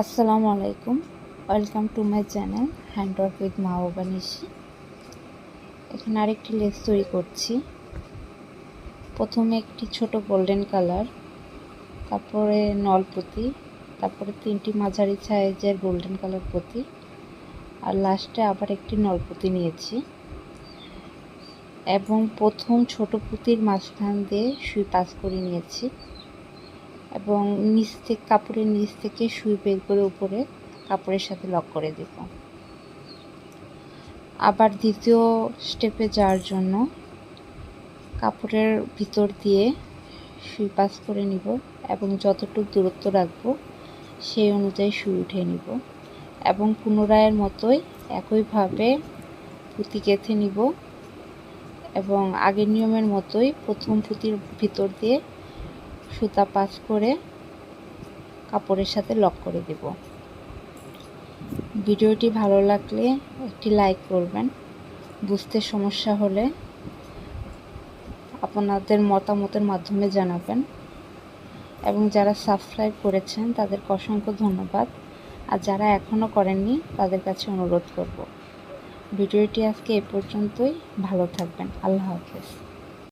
আসসালামু আলাইকুম। Welcome to my channel handwork with Mahbuba Nishi এখানে আরেকটি লেস তৈরি করছি। প্রথমে একটি ছোট গোল্ডেন কালার তারপরে নলপতি তারপরে তিনটি মাঝারি সাইজের গোল্ডেন কালার পতি আর লাস্টে আবার একটি নলপতি নিয়েছি। এবং প্রথম ছোট পুঁতির মাঝখান দিয়ে সুই পাস করে নিয়েছি। এবং নিচ থেকে, কাপড়ের নিচ থেকে সুই বের করে উপরে কাপড়ের সাথে লক করে দেব। আবার দ্বিতীয় স্টেপে যাওয়ার জন্য কাপড়ের ভিতর দিয়ে সুই পাস করে নিব এবং যতটুকু দূরত্ব রাখব সেই অনুযায়ী সুই উঠে নিব এবং পুনরায়ের মতোই একইভাবে পুঁতি গেঁথে নিব এবং আগের নিয়মের মতোই প্রথম পুঁতির ভিতর দিয়ে সুতা পাস করে কাপড়ের সাথে লক করে দেব। ভিডিওটি ভালো লাগলে একটি লাইক করবেন। বুঝতে সমস্যা হলে আপনাদের মতামতের মাধ্যমে জানাবেন। এবং যারা সাবস্ক্রাইব করেছেন, তাদেরকে অসংখ্য ধন্যবাদ। আর যারা এখনও করেননি, তাদের কাছে অনুরোধ করব। ভিডিওটি আজকে এ পর্যন্তই। ভালো থাকবেন। আল্লাহ হাফেজ।